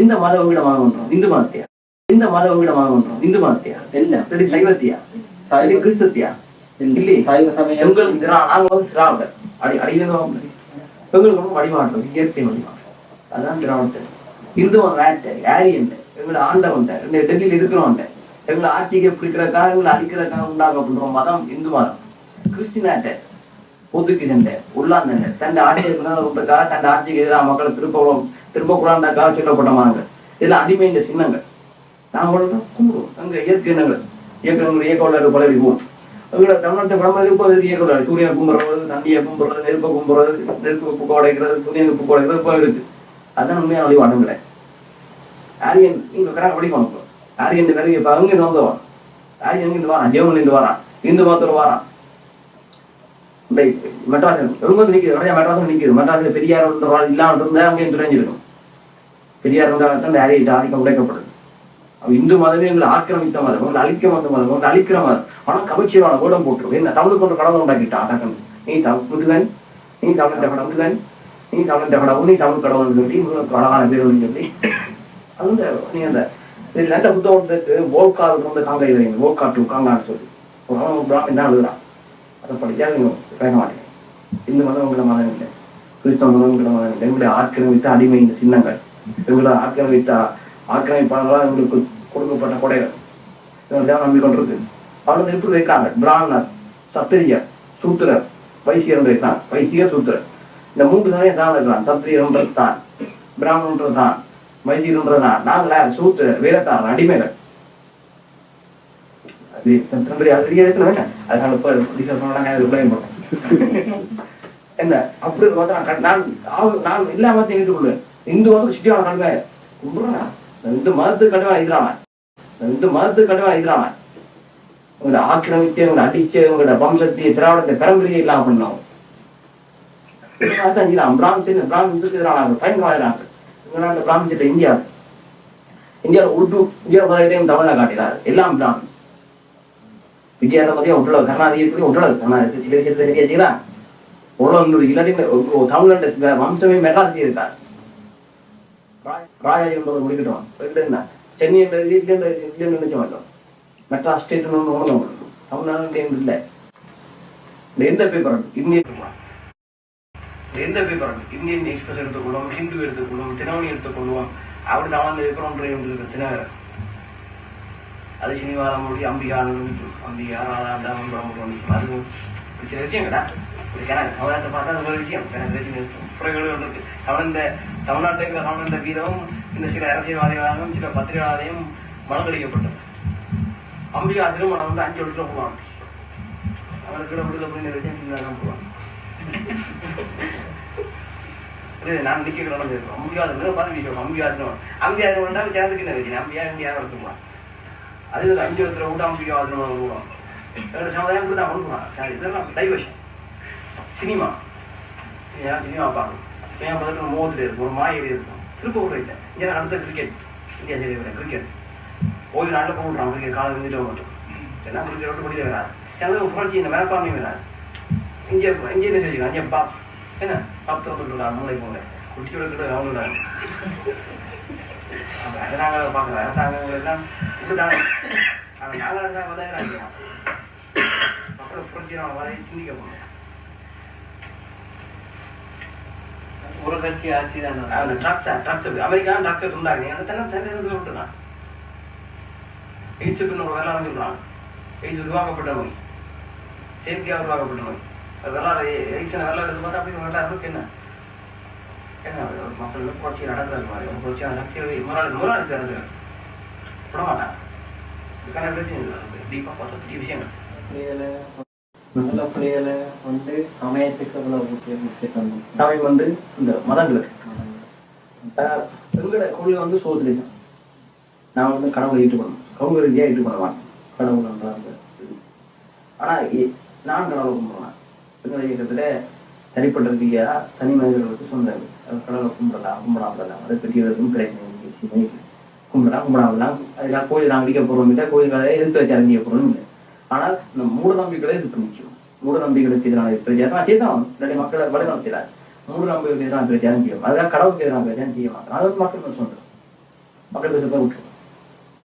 இந்த மத உங்கிடமாக பண்றோம் இந்து மதத்தையா? இந்த மத உங்கிடமாக பண்றோம் இந்து மதத்தையா? இல்ல சரி சைவத்தையா? சரி கிறிஸ்தத்தியா இல்லையே. சைவ சமயம். எங்களுக்கு திரா- நாங்க வந்து திராவிடர். அடி அடிக்கிறோம் எங்களுக்கு வந்து வழிபாடுறோம் இயற்கை வழிபாடு. அதான் திராவிடர். இந்துவன் வேட்டை ஆரியன் எங்களை ஆண்டவன் இந்த டெல்லியில் இருக்கிறவன் எங்களை ஆட்சிக்கு பிடிக்கிறக்காக எங்களை அழிக்கிறக்காக உண்டாக்கப்படுறோம் மதம் இந்து மதம். கிறிஸ்டினாட்ட ஒதுக்குகின்ற உள்ளாந்தனர் தன் ஆட்சியை இருக்கிறதுக்காக தன் ஆட்சிக்கு எதிராக மக்களை திருப்பவும் திரும்ப கூடாண்டாக்காக சொல்லப்பட்ட அடிமை இந்த சின்னங்கள். நாங்களும் கும்பிடுவோம். அங்க இயற்கை இனங்கள். இயக்கங்கள் இயக்க பலவிடுவோம் பல போவோம். எங்களை தமிழ்நாட்டை படமாக இப்போ இயக்க உள்ளாரு கும்பிடுறது தண்ணியை கும்பிடுறது நெருப்பை கும்பிடுறது நெருப்பு உப்பு உடைக்கிறது சூரியன் உப்பு உடைக்கிறது இப்போ இருக்கு. அதான் உண்மையான வழிபாடுங்களே ஆரியன் இங்க கரெக்டாக படிக்கணும் ஆரியன் வேற இப்போ அங்க இருந்து வந்தவன். ஆரியன் இருந்து வரான். ஜெவன் இருந்து வரான். இந்து மாத்திரம் வரான். மெட்ராஸ் ரொம்ப வந்து நிற்கிது நிறைய மெட்ராஸ் நிற்கிது மெட்ராஸில் பெரியார் இல்லாமல் இருந்தால் அங்கேயும் துறைஞ்சிருக்கும் பெரியார் இருந்தால் தான் ஆரிய ஆதிக்கம் உடைக்கப்படுது. அவன் இந்து மதமே எங்களை ஆக்கிரமித்த மதம் உங்களை அழிக்க வந்த மதம் உங்களை அழிக்கிற மதம். ஆனா கவிச்சியவான கூடம் போட்டுரும் என்ன தமிழுக்கு ஒரு கடவுள் உண்டாக்கிட்டான் அடக்கம். நீ தமிழ் முருகன் நீ தமிழ் கடவுள் நீ தமிழ் கடவுள் நீ தமிழ் கடவுள் சொல்லி உனக்கு அழகான பேர் சொல்லி அந்த நீ அந்த நல்ல புத்தகத்துக்கு போல்கால் வந்து காங்க இது போல்காட்டு காங்கான்னு சொல்லி. அவன் பிராமின் தான் எழுதுறான். அதை படிக்காது நீங்க கேட்க மாட்டேங்க இந்து மதம் உங்களை மதம் இல்லை கிறிஸ்தவ மதம் உங்களை மதம் இல்லை எங்களுடைய ஆக்கிரமித்த அடிமை இந்த சின்னங்கள். இவங்களை ஆக்கிரமித்த ஆக்கிரமிப்பாளர்களால் எங்களுக்கு கொடுக்கப்பட்ட கொடைகள். இவங்க நம்பி கொண்டிருக்கு அவர்கள் எப்படி வைக்கிறாங்க? பிராமணர் சத்திரியர் சூத்திரர் வைசியர் தான் வைசியர் சூத்திரர். இந்த மூன்று தானே தான் இருக்கிறான் சத்திரியன்றது தான் பிராமணன்றது தான் வைசியன்றது தான். நாங்கள சூத்திரர் வேலைக்காரன் அடிமைகள். அதனால இப்போ டீச்சர் சொன்னாங்க உலகம் போட்டேன் என்ன? அப்படி நான் எல்லா மதத்தையும் ஏற்றுக்கொள்வேன். இந்து வந்து சிட்டியான கும்பிடுறா. இந்த மதத்துக்கு கடுமை எதிரானவன் இந்த மதத்துக்கு கடுமை எதிரானவன் உங்களை ஆக்கிரமிச்சு உங்களை அடிச்சு உங்களோட வம்சத்தை திராவிடத்தை பரம்பரையை இல்லாம பண்ணோம். அதான் செய்யலாம் பிராமின் பிராமின்ஸுக்கு எதிரான பயங்கரவாதிறாங்க இவங்க பிராமின்ஸிட்ட இந்தியா இந்தியாவில் உருது இந்தியா முதலையும் தமிழை காட்டினார். எல்லாம் பிராமின் விஜயார மதியம் உள்ள கருணாநிதி உள்ள கருணாநிதி சில விஷயத்துல சரியா செய்யலாம் உள்ள இல்லாட்டி தமிழ்நாட்டு வம்சமே மெட்ராசி இருக்கா ராயா என்பதை முடிக்கட்டும் இல்லைன்னா சென்னை என்ற இல்லைன்னு இல்லைன்னு நினைச்ச மாட்டோம். மெட்ராஸ் ஸ்டேட் ஒன்று தமிழ்நாடு இல்லை. இந்த எந்த பேப்பர் இந்தியன் எந்த பேப்பர் இந்தியன் எக்ஸ்பிரஸ் எடுத்துக்கொள்வோம் ஹிந்து எடுத்துக்கொள்வோம் தினமணி எடுத்துக்கொள்வோம். அப்படி நான் அந்த பேப்பர் இருக்கிறோம் தினகரன். அது சனிவாரம் மொழி அம்பிகான்னு அம்பிகா ராதாண்டம் அது சில விஷயங்களா தமிழ்நாட்டை பார்த்தா அது ஒரு விஷயம். எனக்கு தெரிஞ்சு குறைகள் இருக்கு. தமிழ் இந்த தமிழ்நாட்டில் இருக்கிற இந்த சில அரசியல்வாதிகளாலும் சில பத்திரிகையாளரையும் மனங்கடிக்கப்பட்டது அம்பிகா திருமணம் வந்து அஞ்சு வருஷம் போவாங்க. அவருக்கு விடுதலை புரிஞ்ச விஷயம் தான் போவாங்க. நான் நிக்க கிடந்து அம்பிகா பதவி விஷயம் அம்பிகா அம்பிகா திருமணம் சேர்ந்துக்கு என்ன வச்சு அம்பியா யாரும் நடத்துக்கலாம் அது ஒரு அஞ்சு ஒருத்தர் முடியும் அது நம்ம போடுவாங்க எங்களோட சமுதாயம் கூட தான் கொடுக்குறாங்க இதெல்லாம் டைவர்ஷன் சினிமா. ஏன்னா சினிமா பார்க்கணும். ஏன் பார்த்துட்டு மோகத்தில் இருக்கும் ஒரு மாயடி இருக்கும்? திருப்ப இல்லை இங்கே அடுத்த கிரிக்கெட் இந்தியா சரி கிரிக்கெட் ஓய்வு நாட்டில் போடுறான் கிரிக்கெட் காலை இருந்துட்டு மட்டும் எல்லாம் கிரிக்கெட் விட்டு முடியல வராது எனக்கு புரட்சி இந்த மேற்பான்மை வராது இங்கே இங்கே என்ன செஞ்சுக்கலாம் இங்கே பாப். என்ன? பாப் திறந்துட்டு மூளை. போங்க குட்டி அவங்க அவங்களோட நாங்கள் பார்க்குறோம் அரசாங்கங்கள் எல்லாம் இப்படித்தானே ஆனால் நாங்கள் அரசாங்கம் தான் நினைக்க மக்களை மக்கள் புரட்சி வரை சிந்திக்க முடியும் ஒரு கட்சி ஆட்சி தான் அந்த ட்ரக்ஸ் ட்ரக்ஸ் அமெரிக்கா ட்ரக்ஸ் இருந்தாங்க அந்த தன்னை தன்னை இருந்து விட்டுறான் எய்ட்ஸுக்கு ஒரு வேலை சொல்றாங்க எய்ட்ஸ் உருவாக்கப்பட்ட நோய் செயற்கையாக உருவாக்கப்பட்ட நோய் அதெல்லாம் எய்ட்ஸ் நல்லா இருந்து பார்த்தா அப்படி நல்லா இருக்கு என்ன மக்கள் புரட்சி நடக்கிறது மாதிரி புரட்சி நடக்கிறது முதலாளி முதலாளி நடக்கிறது விட மாட்டாங்க இதுக்கான பிரச்சனை இல்லை டீப்பாக பார்த்தா பெரிய விஷயங்கள் நல்ல புலிகளை வந்து சமயத்துக்கு அவ்வளவு முக்கிய முக்கியத்துவம் வந்து இந்த மதங்களுக்கு எங்களோட கொள்கை வந்து சோசியலிசம் நான் வந்து கடவுளை ஏற்றுக்கணும் கவுங்க ரீதியாக ஏற்றுக்கொள்ள மாட்டேன் கடவுள் என்றாங்க ஆனா நான் கடவுளை கும்பிடுவேன் இயக்கத்துல தனிப்பட்ட ரீதியா தனி மனிதர்களுக்கு சொந்த கடவுளை கும்பிடலாம் கும்பிடாமலாம் அதை பெரியவருக்கும் பிரச்சனை கும்பிடலாம் கும்பிடாமலாம் அதெல்லாம் கோயில் நாங்கள் அடிக்க போகிறோம் இல்லை வேலையை எதிர்த்து வச்சு அறிஞ்சிக்க போகிறோம் இல்லை. ஆனால் இந்த மூட நம்பிக்கைகளை எதிர்த்து முக்கியம் மூடநம்பிக்கைகளுக்கு எதிரான பிரச்சாரம். செய்தான் நிறைய மக்களை வடிவம் செய்யறாரு மூடநம்பிக்கைகளுக்கு எதிரான பிரச்சாரம் செய்யும் அதெல்லாம் கடவுளுக்கு எதிரான பிரச்சாரம் செய்ய மாட்டோம் அது மக்கள் சொல்றோம். மக்கள் பேசுறத விட்டு